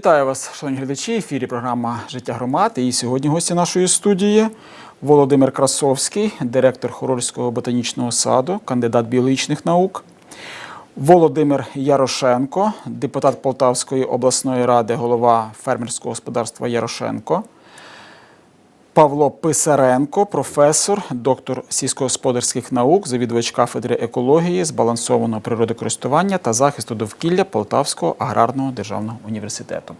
Вітаю вас, шановні глядачі. В ефірі програма Життя громад. І сьогодні гості нашої студії Володимир Красовський, директор Хорольського ботанічного саду, кандидат біологічних наук. Володимир Ярошенко, депутат Полтавської обласної ради, голова фермерського господарства Ярошенко. Павло Писаренко, професор, доктор сільськогосподарських наук, завідувач кафедри екології, збалансованого природокористування та захисту довкілля Полтавського аграрного державного університету.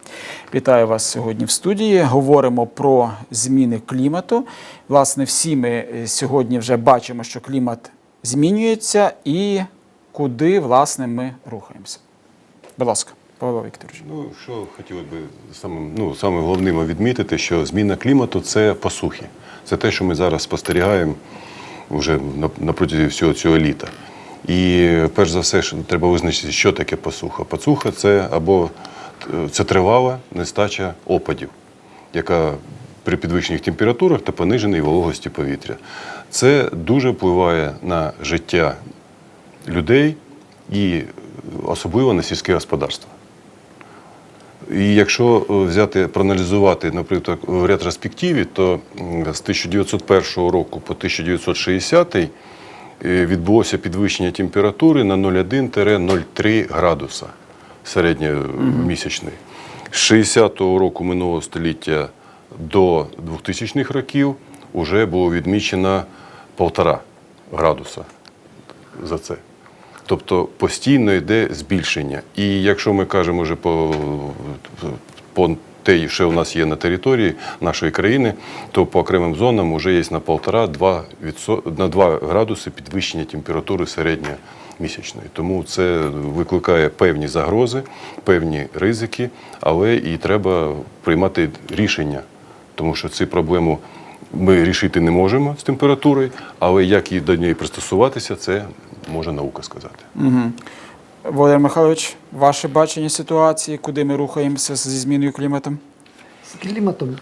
Вітаю вас сьогодні в студії. Говоримо про зміни клімату. Власне, всі ми е, сьогодні вже бачимо, що клімат змінюється і куди власне ми рухаємося. Будь ласка, Павло Вікторович. Ну, що хотілося б самим, ну, саме головним відмітити, що зміна клімату це посухи. Це те, що ми зараз спостерігаємо вже на, на протязі всього цього літа. І перш за все, треба визначити, що таке посуха. Посуха це або е, це тривала нестача опадів, яка при підвищених температурах та пониженій вологості повітря. Це дуже впливає на життя людей і особливо на сільське господарство. І якщо е, взяти, проаналізувати, наприклад, в ретроспективі, то з 1901 року по 1960 е, відбулося підвищення температури на 0,1-0,3 градуса середньомісячний. З 60-го року минулого століття до 2000-х років вже було відмічено 1,5 градуса за це. Тобто постійно йде збільшення. І якщо ми кажемо вже по, по те, що у нас є на території нашої країни, то по окремим зонам вже є на 1,5-2 відсо- на 2 градуси підвищення температури середньомісячної. Тому це викликає певні загрози, певні ризики, але і треба приймати рішення, тому що цю проблему ми рішити не можемо з температурою, але як і до неї пристосуватися, це може наука сказати. Володимир Михайлович, ваше бачення ситуації, куди ми рухаємося зі зміною клімату? з кліматом,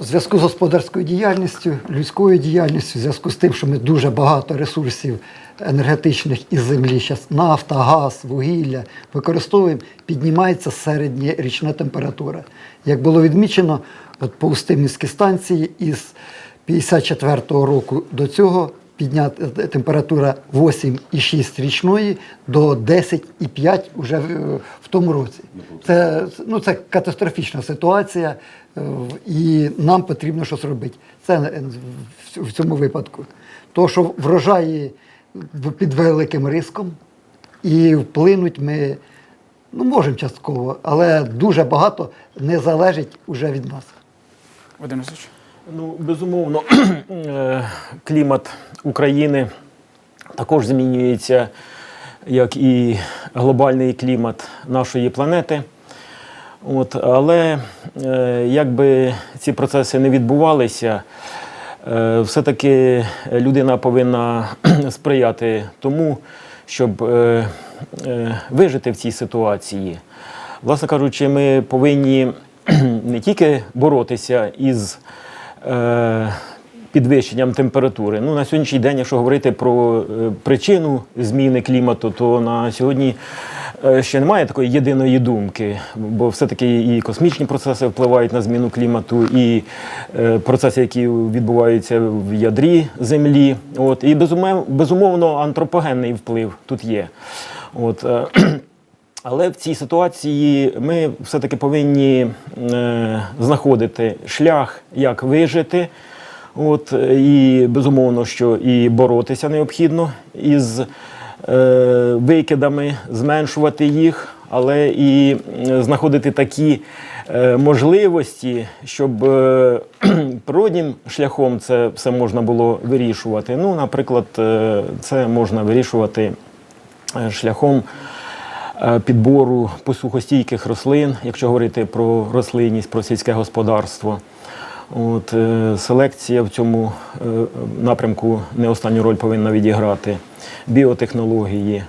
в зв'язку з господарською діяльністю, людською діяльністю, в зв'язку з тим, що ми дуже багато ресурсів енергетичних із землі, зараз нафта, газ, вугілля використовуємо, піднімається середня річна температура. Як було відмічено, от по Устимівській станції із 54-го року до цього піднята температура 8,6 річної до 10,5 вже в, в тому році. Це, ну, це катастрофічна ситуація, е, і нам потрібно щось робити. Це е, в- цьому випадку. То, що врожаї під великим риском, і вплинуть ми ну, можемо частково, але дуже багато не залежить уже від нас. Васильович? Ну, безумовно, е, клімат України також змінюється, як і глобальний клімат нашої планети. От, але е, як би ці процеси не відбувалися, е, все-таки людина повинна сприяти тому, щоб е, вижити в цій ситуації. Власне кажучи, ми повинні не тільки боротися із підвищенням температури. Ну, на сьогоднішній день, якщо говорити про е, причину зміни клімату, то на сьогодні е, ще немає такої єдиної думки, бо все-таки і космічні процеси впливають на зміну клімату, і е, процеси, які відбуваються в ядрі Землі. От, і безумовно, антропогенний вплив тут є. От, але в цій ситуації ми все-таки повинні знаходити шлях, як вижити. От, е, і безумовно, що і боротися необхідно із е, викидами, зменшувати їх, але і знаходити такі е, можливості, щоб е, природнім шляхом це все можна було вирішувати. Ну, наприклад, е, це можна вирішувати е, шляхом е, підбору посухостійких рослин, якщо говорити про рослинність, про сільське господарство. От, е, селекція в цьому е, напрямку не останню роль повинна відіграти. Біотехнології.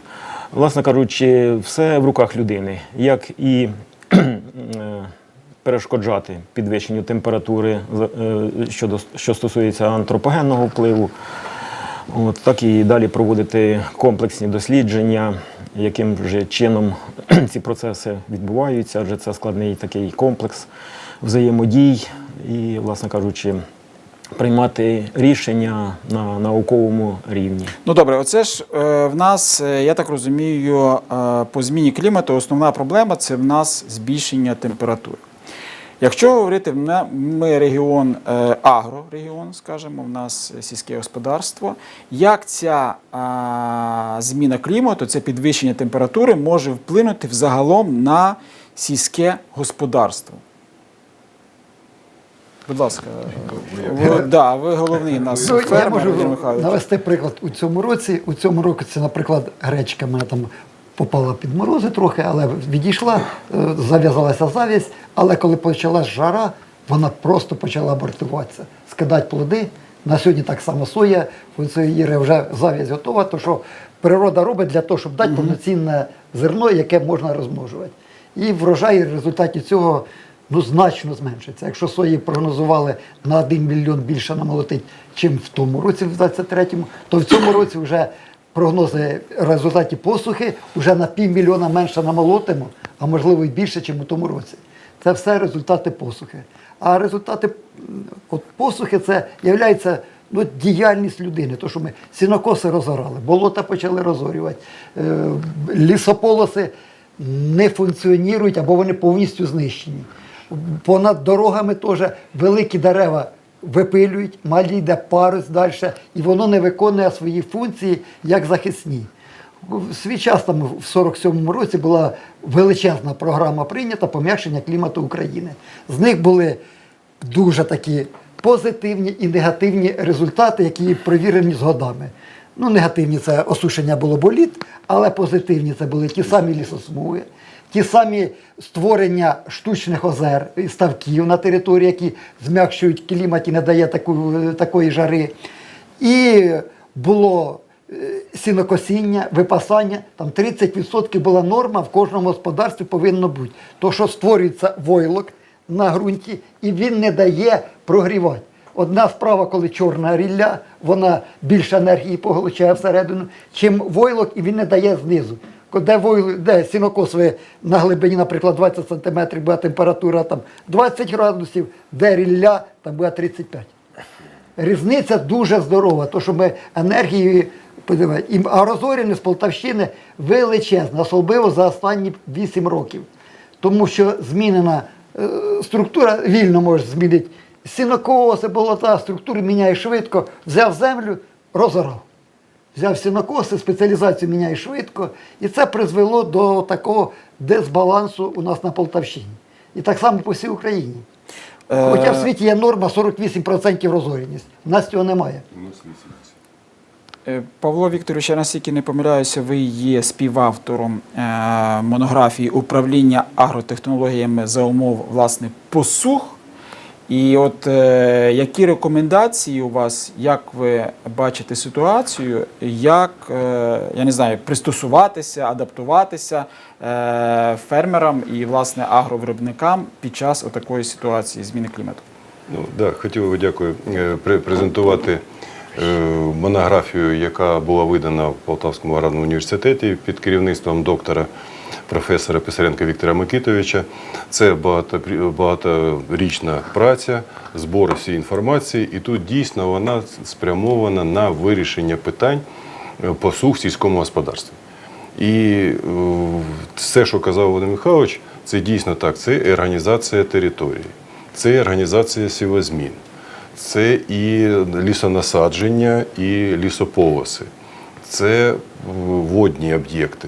Власне кажучи, все в руках людини. Як і е, перешкоджати підвищенню температури, щодо, що стосується антропогенного впливу, От, так і далі проводити комплексні дослідження яким же чином ці процеси відбуваються, адже це складний такий комплекс взаємодій і, власне кажучи, приймати рішення на науковому рівні. Ну добре, оце ж е, в нас, е, я так розумію, е, по зміні клімату основна проблема це в нас збільшення температури. Якщо говорити, ми- регіон агрорегіон, скажімо, в нас сільське господарство, як ця зміна клімату, це підвищення температури може вплинути взагалом на сільське господарство? Будь ласка, ви, да, ви головний у нас Ну, я можу Михайлович. навести приклад у цьому році. У цьому році, це, наприклад, гречка мене там попала під морози трохи, але відійшла, е, зав'язалася завість. Але коли почалась жара, вона просто почала абортуватися, скидати плоди. На сьогодні так само соя, функціонує вже зав'язь готова, то що природа робить для того, щоб дати повноцінне зерно, яке можна розмножувати. І врожай в результаті цього ну, значно зменшиться. Якщо сої прогнозували на 1 мільйон більше намолотить, чим в тому році, в 23-му, то в цьому році вже прогнози в результаті посухи вже на півмільйона менше намолотимо, а можливо і більше, ніж у тому році. Це все результати посухи. А результати от посухи це є ну, діяльність людини. То, що ми сінокоси розорали, болота почали розорювати, е, лісополоси не функціонують або вони повністю знищені. Понад дорогами теж великі дерева випилюють, малі йде парус далі, і воно не виконує свої функції як захисні. В свій час там в 47-му році була величезна програма прийнята пом'якшення клімату України. З них були дуже такі позитивні і негативні результати, які провірені з годами. Ну, негативні це осушення було боліт, але позитивні це були ті самі лісосмуги, ті самі створення штучних озер і ставків на території, які зм'якшують клімат і не дає таку, такої жари. І було е, сінокосіння, випасання, там 30% була норма в кожному господарстві повинно бути. То, що створюється войлок на ґрунті, і він не дає прогрівати. Одна справа, коли чорна рілля, вона більше енергії поглощає всередину, чим войлок, і він не дає знизу. Де, войл, де сінокос ви на глибині, наприклад, 20 см буде температура там 20 градусів, де рілля там буде 35. Різниця дуже здорова, то що ми енергією подивимо. І а розоріни з Полтавщини величезна, особливо за останні 8 років. Тому що змінена е, структура вільно може змінити. Сінокоси, болота, структури міняє швидко, взяв землю, розорав. Взяв сінокоси, спеціалізацію міняє швидко. І це призвело до такого дисбалансу у нас на Полтавщині. І так само по всій Україні. Хоча в світі є норма 48% розоріність. У нас цього немає. Е, Павло Вікторович, я наскільки не помиляюся, ви є співавтором е, монографії управління агротехнологіями за умов власне посух. І от е, які рекомендації у вас, як ви бачите ситуацію, як е, я не знаю, пристосуватися, адаптуватися е, фермерам і власне агровиробникам під час такої ситуації зміни клімату? Ну, да, хотів би дякую е, презентувати е, монографію, яка була видана в Полтавському аграрному університеті під керівництвом доктора професора Писаренка Віктора Микитовича. Це багато- багаторічна праця, збор всієї інформації, і тут дійсно вона спрямована на вирішення питань е, посух в сільському господарстві. І е, все, що казав Володимир Михайлович, це дійсно так. Це організація території, це організація сівозмін, це і лісонасадження, і лісополоси, це водні об'єкти.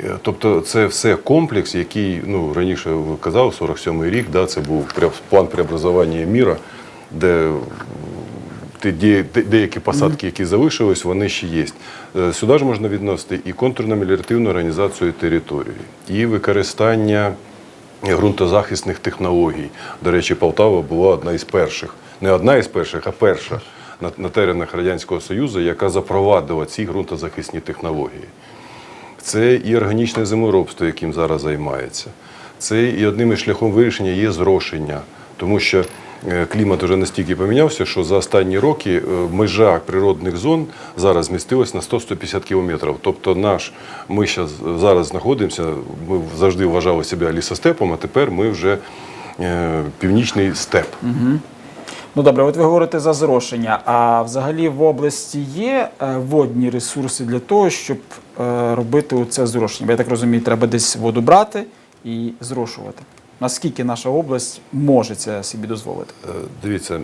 Е, Тобто це все комплекс, який ну, раніше казав, 47-й рік, да, це був план преобразування міра, де деякі посадки, які залишились, вони ще є. Е, Сюди ж можна відносити і контрно-меліоративну організацію території, і використання ґрунтозахисних технологій. До речі, Полтава була одна із перших, не одна із перших, а перша на теренах Радянського Союзу, яка запровадила ці ґрунтозахисні технології. Це і органічне землеробство, яким зараз займається. Це і одним із шляхом вирішення є зрошення. Тому що е, клімат вже настільки помінявся, що за останні роки е, межа природних зон зараз змістилась на 100-150 кілометрів. Тобто наш, ми зараз знаходимося, ми завжди вважали себе лісостепом, а тепер ми вже е, північний степ. Ну добре, от ви говорите за зрошення. А взагалі в області є е, водні ресурси для того, щоб е, робити оце зрошення? Бо я так розумію, треба десь воду брати і зрошувати. Наскільки наша область може це собі дозволити? Е, Дивіться,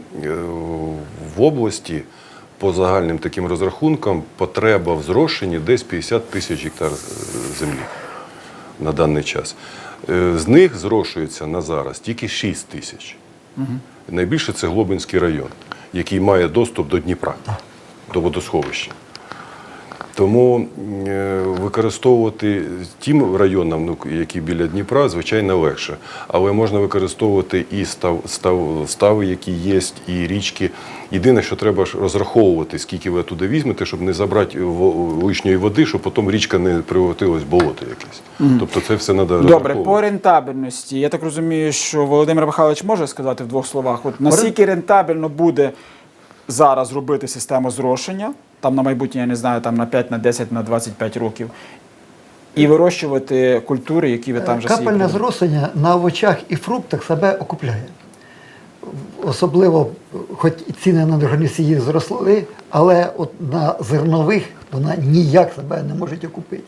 в області по загальним таким розрахункам потреба в зрошенні десь 50 тисяч гектар землі на даний час. З них зрошується на зараз тільки 6 тисяч. Найбільше це Глобинський район, який має доступ до Дніпра, до водосховища. Тому е, використовувати тим районам, ну, які біля Дніпра, звичайно, легше. Але можна використовувати і став, став, стави, які є, і річки. Єдине, що треба ж розраховувати, скільки ви туди візьмете, щоб не забрати лишньої води, щоб потім річка не превратилась в болото якесь. Тобто це все треба Добре, розраховувати. по рентабельності. Я так розумію, що Володимир Михайлович може сказати в двох словах, от наскільки рентабельно буде зараз робити систему зрошення, там на майбутнє, я не знаю, там на 5, на 10, на 25 років, і вирощувати культури, які ви там вже Капельне сіяли? на овочах і фруктах себе окупляє. Особливо, хоч і ціни на органісії зросли, але от на зернових вона ніяк себе не може окупити.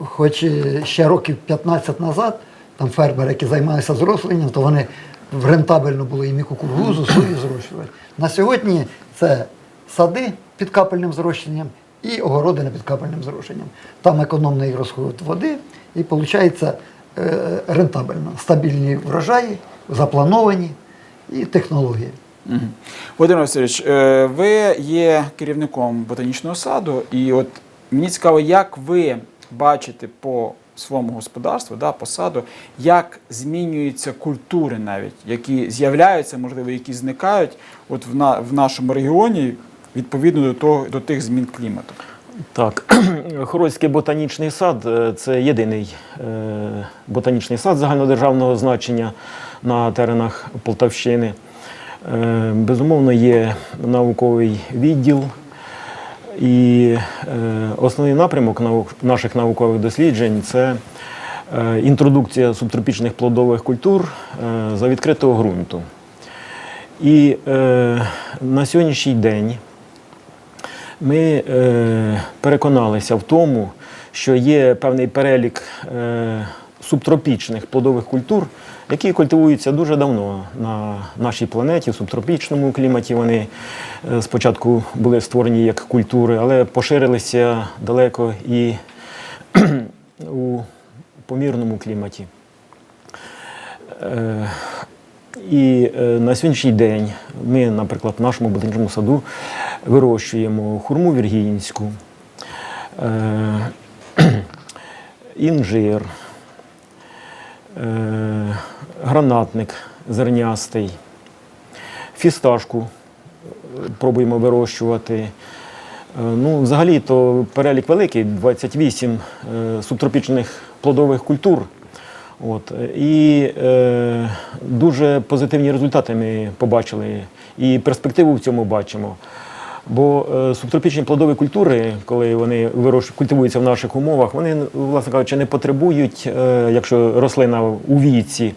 Хоч ще років 15 назад там фермери, які займалися зросленням, то вони рентабельно було і кукурузу, сою зрощувати. На сьогодні це сади під капельним зрощенням і огородини під капельним зрощенням. Там економний розход води і виходить рентабельно. Стабільні врожаї, заплановані і технології. Мгм. Володимир Васильович, е, ви є керівником ботанічного саду, і от мені цікаво, як ви бачите по своєму господарству, да, по саду, як змінюються культури навіть, які з'являються, можливо, які зникають от в, на, в нашому регіоні відповідно до, того, до тих змін клімату. Так, Хорольський ботанічний сад е, це єдиний е, ботанічний сад загальнодержавного значення на теренах Полтавщини. Е, Безумовно, є науковий відділ. І е, основний напрямок наук, наших наукових досліджень це е, інтродукція субтропічних плодових культур е, за відкритого ґрунту. І на сьогоднішній день ми переконалися в тому, що є певний перелік субтропічних плодових культур, які культивуються дуже давно на нашій планеті, в субтропічному кліматі. Вони е, спочатку були створені як культури, але поширилися далеко і у помірному кліматі. Е, І е, на сьогоднішній день ми, наприклад, в нашому ботанічному саду вирощуємо хурму віргінську, інжир, гранатник зернястий, фісташку е, пробуємо вирощувати. Е, Ну, взагалі, то перелік великий 28 е, субтропічних плодових культур. От. І е, дуже позитивні результати ми побачили, і перспективу в цьому бачимо. Бо е, субтропічні плодові культури, коли вони вирощ... культивуються в наших умовах, вони, власне кажучи, не потребують, е, якщо рослина у віці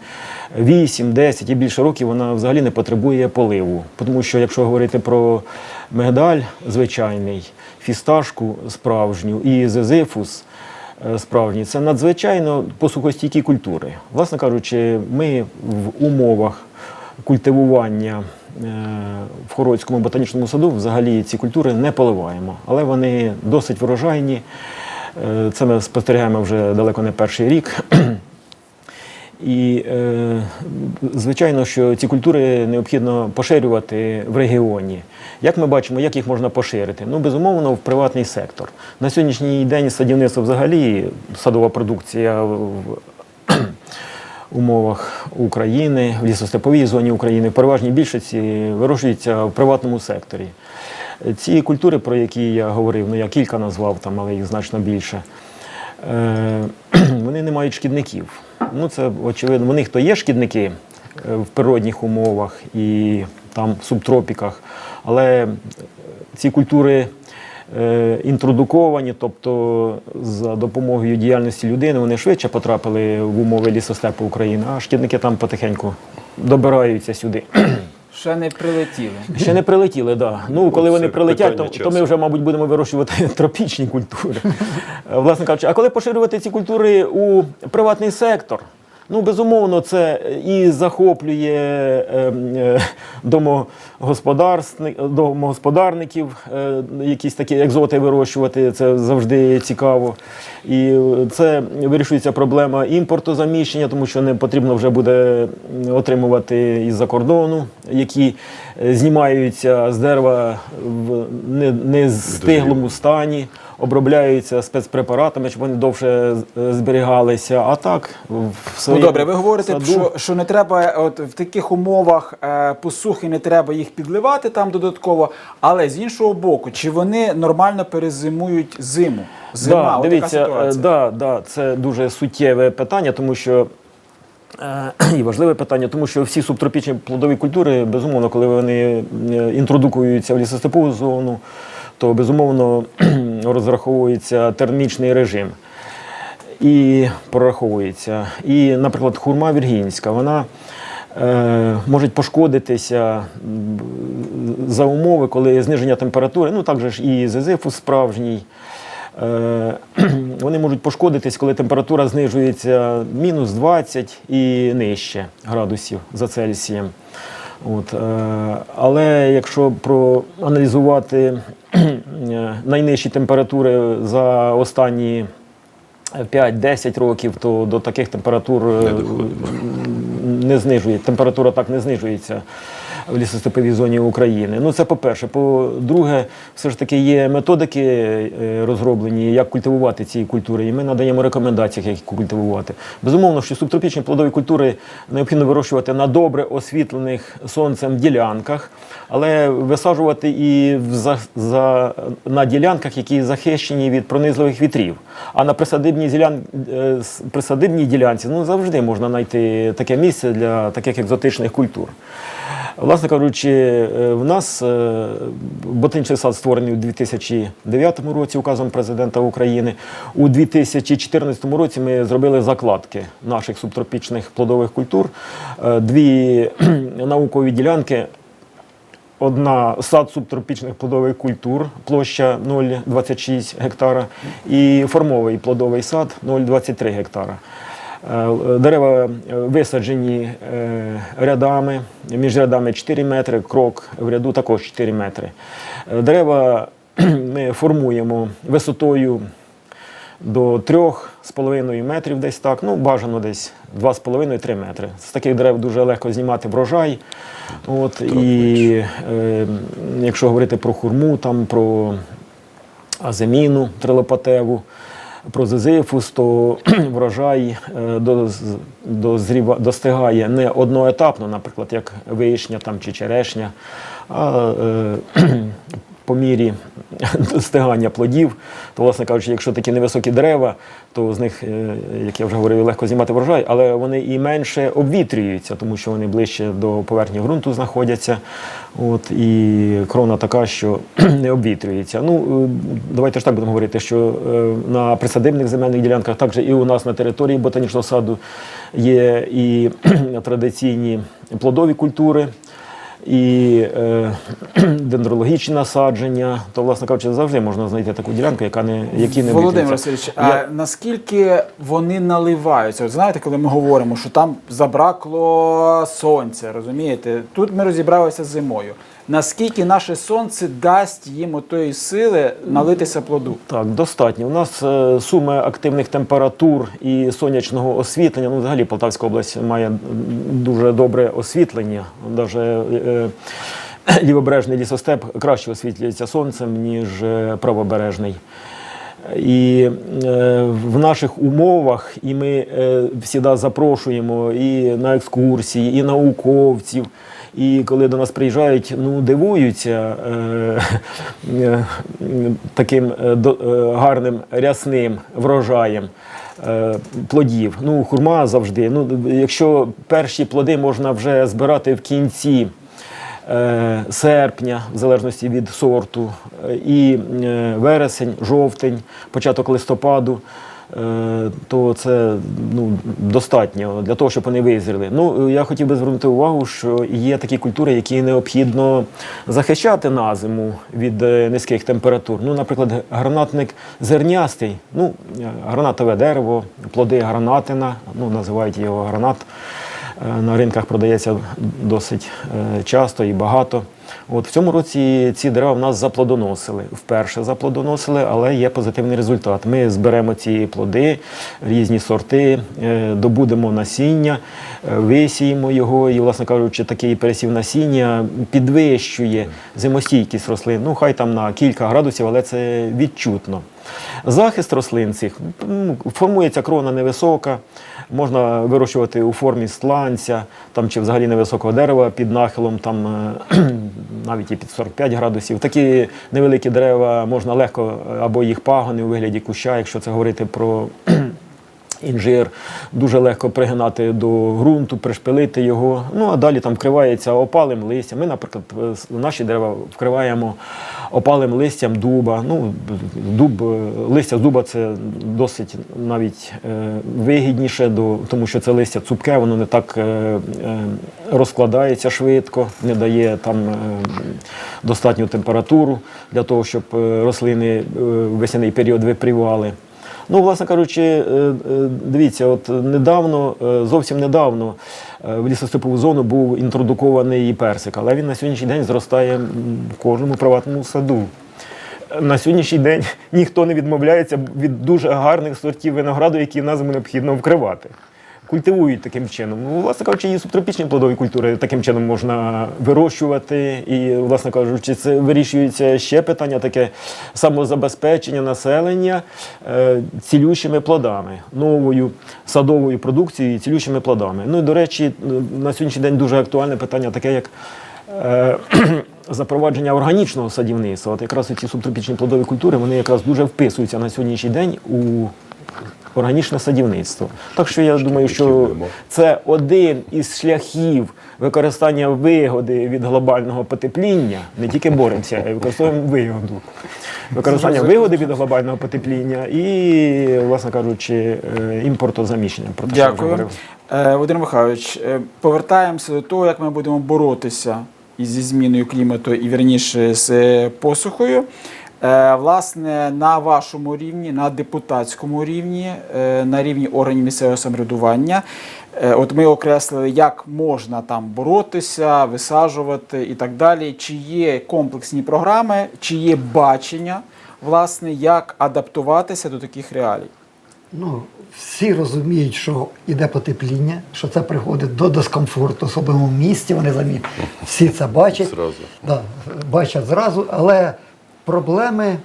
8, 10 і більше років, вона взагалі не потребує поливу. Тому що, якщо говорити про мигдаль звичайний, фісташку справжню і зезифус, е, справжній, це надзвичайно посухостійкі культури. Власне кажучи, ми в умовах культивування в Хорольському ботанічному саду взагалі ці культури не поливаємо, але вони досить врожайні. Е, Це ми спостерігаємо вже далеко не перший рік. І, е, звичайно, що ці культури необхідно поширювати в регіоні. Як ми бачимо, як їх можна поширити? Ну, безумовно, в приватний сектор. На сьогоднішній день садівництво взагалі, садова продукція умовах України, в лісостеповій зоні України, в переважній більшості вирощується в приватному секторі. Ці культури, про які я говорив, ну я кілька назвав там, але їх значно більше. е, Вони не мають шкідників. Ну, це очевидно. У них то є шкідники, е, в природних умовах і там в субтропіках. Але ці культури інтродуковані, тобто за допомогою діяльності людини вони швидше потрапили в умови лісостепу України, а шкідники там потихеньку добираються сюди. Ще не прилетіли. Ще не прилетіли, так. Да. Ну, коли це вони прилетять, то, то ми вже, мабуть, будемо вирощувати тропічні культури. Е, Власне кажучи, а коли поширювати ці культури у приватний сектор? Ну, безумовно, це і захоплює е, е, домогосподарсни- домогосподарників, е, якісь такі екзоти вирощувати, це завжди цікаво. І це вирішується проблема імпортозаміщення, тому що не потрібно вже буде отримувати із-за кордону, які е, знімаються з дерева в не, не стані, обробляються спецпрепаратами, щоб вони довше е, зберігалися. А так, в Ну добре, ви говорите, саду- що, що не треба от в таких умовах е, посухи, не треба їх підливати там додатково. Але з іншого боку, чи вони нормально перезимують зиму? Зима, да, от дивіться, така е, ситуація. да, да, це дуже суттєве питання, тому що. е, І важливе питання, тому що всі субтропічні плодові культури, безумовно, коли вони е, інтродукуються в лісостепову зону, то безумовно розраховується термічний режим і прораховується. І, наприклад, хурма віргінська, вона е, може пошкодитися за умови, коли зниження температури, ну так же ж і зизифус справжній. Е, Вони можуть пошкодитись, коли температура знижується мінус 20 і нижче градусів за Цельсієм. От, е, але якщо проаналізувати найнижчі температури за останні 5-10 років, то до таких температур не знижує. Температура так не знижується в лісостеповій зоні України. Ну це по-перше. По-друге, все ж таки є методики е, розроблені, як культивувати ці культури, і ми надаємо рекомендації, як культивувати. Безумовно, що субтропічні плодові культури необхідно вирощувати на добре освітлених сонцем ділянках, але висаджувати і за, за, на ділянках, які захищені від пронизливих вітрів. А на присадибній, ділян, е, присадибній ділянці ну, завжди можна знайти таке місце для таких екзотичних культур. Власне кажучи, е, в нас е, ботанічний сад створений у 2009 році указом президента України. У 2014 році ми зробили закладки наших субтропічних плодових культур. Е, Дві наукові ділянки Одна сад субтропічних плодових культур, площа 0,26 гектара, і формовий плодовий сад 0,23 гектара. Е, Дерева е, висаджені е, рядами, між рядами 4 метри, крок в ряду також 4 метри. Дерева ми формуємо висотою до 3,5 метрів десь так, ну бажано десь 2,5-3 метри. З таких дерев дуже легко знімати врожай. От, і е, якщо говорити про хурму, там, про аземіну трилопатеву, про зизифус, то врожай е, доз- дозріва- достигає не одноетапно, наприклад, як вишня там, чи черешня, а е, по мірі достигання плодів, то, власне кажучи, якщо такі невисокі дерева, то з них, е, як я вже говорив, легко знімати врожай, але вони і менше обвітрюються, тому що вони ближче до поверхні ґрунту знаходяться. От, і крона така, що не обвітрюється. Ну, е, давайте ж так будемо говорити, що е, на присадибних земельних ділянках, також і у нас на території ботанічного саду є і традиційні плодові культури і е, дендрологічні насадження, то, власне кажучи, завжди можна знайти таку ділянку, яка не, які не Володимир. Васильович, Я- а наскільки вони наливаються? От знаєте, коли ми говоримо, що там забракло сонця, розумієте? Тут ми розібралися з зимою. Наскільки наше сонце дасть їм отої сили налитися плоду? Так, достатньо. У нас е, суми активних температур і сонячного освітлення. Ну, взагалі Полтавська область має дуже добре освітлення. Навіть е, лівобережний лісостеп краще освітлюється сонцем, ніж е, правобережний. І е, в наших умовах, і ми е, запрошуємо і на екскурсії, і науковців. І коли до нас приїжджають, ну дивуються е, е, таким е, е, гарним рясним врожаєм. е, плодів. Ну, хурма завжди. Ну, якщо перші плоди можна вже збирати в кінці серпня, в залежності від сорту, і вересень, жовтень, початок листопаду. Е, То це ну, достатньо для того, щоб вони визріли. Ну, я хотів би звернути увагу, що є такі культури, які необхідно захищати на зиму від е, низьких температур. Ну, наприклад, гранатник зернястий, ну, е, гранатове дерево, плоди гранатина, ну, називають його гранат. На ринках продається досить часто і багато. От в цьому році ці дерева в нас заплодоносили. Вперше заплодоносили, але є позитивний результат. Ми зберемо ці плоди, різні сорти, е, добудемо насіння, е, висіємо його, і, власне кажучи, такий пересів насіння підвищує зимостійкість рослин. Ну, хай там на кілька градусів, але це відчутно. Захист рослин цих ну, формується крона невисока, можна вирощувати у формі сланця там, чи взагалі невисокого дерева під нахилом, там, е, навіть і під 45 градусів. Такі невеликі дерева можна легко е, або їх пагони у вигляді куща, якщо це говорити про інжир, дуже легко пригинати до ґрунту, пришпилити його. Ну а далі там вкривається опалим листям. Ми, наприклад, наші дерева вкриваємо опалим листям дуба. Ну, дуб, е, листя з дуба це досить навіть е, вигідніше, до, тому що це листя цупке, воно не так е, розкладається швидко, не дає там достатню температуру для того, щоб рослини в весняний період випрівали. Ну, власне кажучи, е, е, дивіться, от недавно, е, зовсім недавно в лісостепову зону був інтродукований персик, але він на сьогоднішній день зростає в кожному приватному саду. На сьогоднішній день ніхто не відмовляється від дуже гарних сортів винограду, які нам необхідно вкривати. Культивують таким чином. Ну, власне кажучи, і субтропічні плодові культури таким чином можна вирощувати. І, власне кажучи, це вирішується ще питання таке самозабезпечення населення е, цілющими плодами, новою садовою продукцією цілющими плодами. Ну і до речі, на сьогоднішній день дуже актуальне питання таке, як е, запровадження органічного садівництва. От якраз ці субтропічні плодові культури вони якраз дуже вписуються на сьогоднішній день у органічне садівництво. Так що я думаю, що це один із шляхів використання вигоди від глобального потепління. Не тільки боремося, а й використовуємо вигоду. Використання вигоди від глобального потепління і, власне кажучи, е, імпортозаміщення. Про те, що я вже Дякую. говорив. Е, Володимир Михайлович, е, повертаємося до того, як ми будемо боротися із зі зміною клімату і вірніше з посухою. Е, Власне, на вашому рівні, на депутатському рівні, е, на рівні органів місцевого самоврядування, е, от ми окреслили, як можна там боротися, висаджувати і так далі. Чи є комплексні програми, чи є бачення, власне, як адаптуватися до таких реалій. Ну, всі розуміють, що йде потепління, що це приходить до дискомфорту, особливо в місті, вони замі... всі це бачать. Зразу. Да, бачать зразу, але проблеми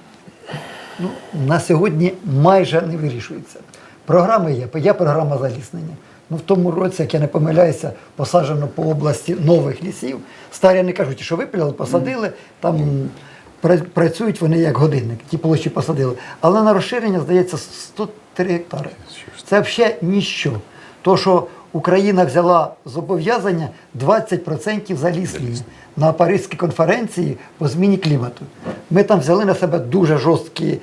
ну, на сьогодні майже не вирішуються. Програми є, є програма заліснення. Ну, в тому році, як я не помиляюся, посаджено по області нових лісів. Старі не кажуть, що випиляли, посадили, там працюють вони як годинник, ті площі посадили. Але на розширення, здається, 103 гектари. Це взагалі ніщо. То, що Україна взяла зобов'язання 20% заліснення на Паризькій конференції по зміні клімату. Ми там взяли на себе дуже жорсткі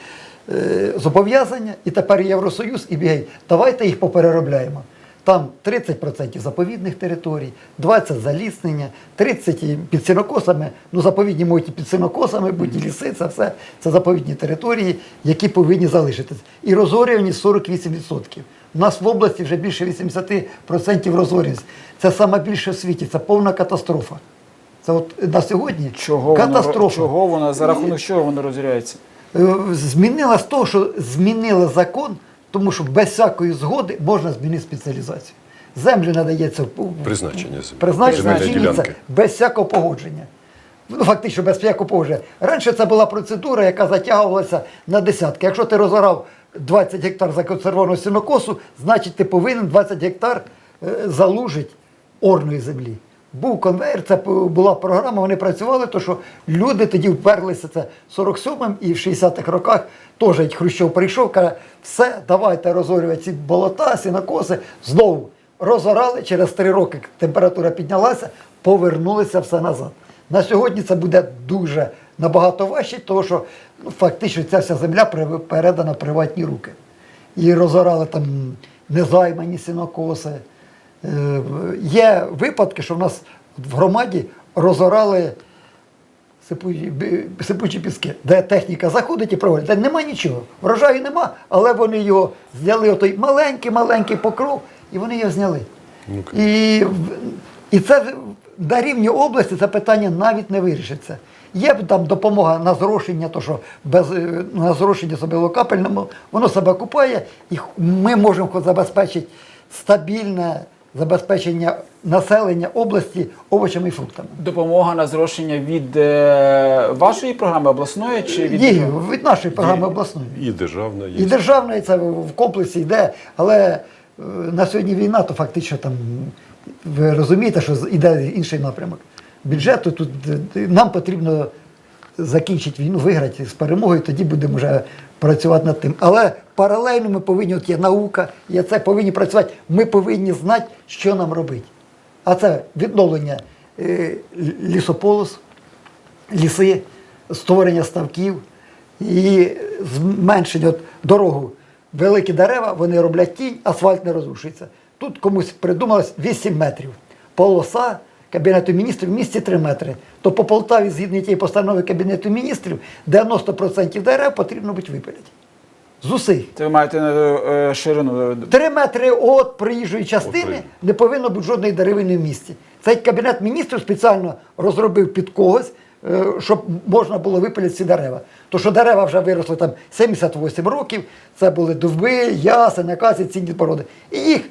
е, зобов'язання, і тепер Євросоюз і бігай, давайте їх попереробляємо. Там 30% заповідних територій, 20% заліснення, 30% під сінокосами. Ну, заповідні можуть і під сінокосами бути, і ліси, це все це заповідні території, які повинні залишитися. І розорювані 48%. У нас в області вже більше 80% розорюваність. Це саме більше в світі, це повна катастрофа. Це от на сьогодні Чого катастрофа. воно, чого воно, за рахунок чого воно розіряється? Е, Змінила з того, що змінили закон, тому що без всякої згоди можна змінити спеціалізацію. Землі надається Призначення землі. призначення ділянки. без всякого погодження. Ну, фактично, без всякого погодження. Раніше це була процедура, яка затягувалася на десятки. Якщо ти розорав 20 гектар законсервованого сінокосу, значить ти повинен 20 гектар е, залужити орної землі. Був конвейер, це була програма, вони працювали, то що люди тоді вперлися це 47-м і в 60-х роках теж Хрущов прийшов, каже, все, давайте розорювати ці болота, сінокоси, знову розорали, через три роки температура піднялася, повернулися все назад. На сьогодні це буде дуже набагато важче, тому що ну, фактично ця вся земля передана в приватні руки. І розорали там незаймані сінокоси. Е, Є випадки, що в нас в громаді розорали сипучі, сипучі піски, де техніка заходить і проводить. Де нема нічого. Врожаю нема, але вони його зняли отой маленький-маленький покров, і вони його зняли. І, і це на рівні області це питання навіть не вирішиться. Є там допомога на зрошення, то що без е, на зрошення собілокапельному, воно себе купає, і ми можемо забезпечити стабільне забезпечення населення області овочами і фруктами. Допомога на зрошення від е, вашої програми обласної чи від Ні, від нашої програми обласної. І державна є. І державної це в комплексі йде, але е, на сьогодні війна, то фактично там ви розумієте, що йде інший напрямок. Бюджету тут е, нам потрібно закінчити війну, виграти з перемогою, тоді будемо вже працювати над тим. Але паралельно ми повинні, от є наука, є це повинні працювати. Ми повинні знати, що нам робити. А це відновлення е, лісополос, ліси, створення ставків і зменшення от, дорогу. Великі дерева, вони роблять тінь, асфальт не розрушується. Тут комусь придумалось 8 метрів. Полоса Кабінету міністрів в місті 3 метри. То по Полтаві, згідно тієї постанови Кабінету міністрів, 90% дерев потрібно бути випилять. З усіх. Це ви маєте е, е, ширину. е, Три метри від проїжджої частини не повинно бути жодної деревини в місті. Цей кабінет міністрів спеціально розробив під когось, е, щоб можна було випиляти ці дерева. То що дерева вже виросли там 78 років, це були дуби, ясен, акації, цінні породи. І їх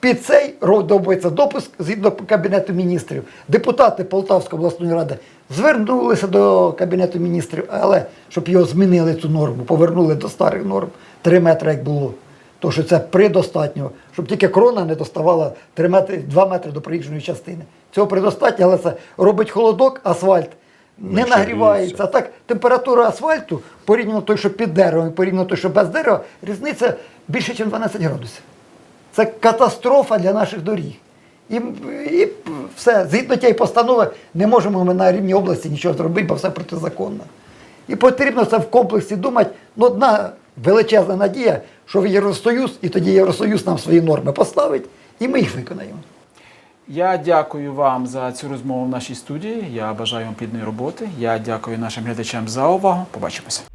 під цей робиться допуск згідно кабінету міністрів. Депутати Полтавської обласної ради звернулися до кабінету міністрів, але щоб його змінили цю норму, повернули до старих норм 3 метри, як було. То що це предостатньо, щоб тільки крона не доставала 3 метри, 2 метри до проїжджої частини. Цього предостатньо, але це робить холодок, асфальт не Менше нагрівається. А так температура асфальту порівняно той, що під деревом, і порівняно той, що без дерева, різниця більше, ніж 12 градусів. Це катастрофа для наших доріг. І, і все, згідно тієї постанови, не можемо ми на рівні області нічого зробити, бо все протизаконно. І потрібно це в комплексі думати. Ну, одна величезна надія, що в Євросоюз, і тоді Євросоюз нам свої норми поставить, і ми їх виконаємо. Я дякую вам за цю розмову в нашій студії. Я бажаю вам плідної роботи. Я дякую нашим глядачам за увагу. Побачимося.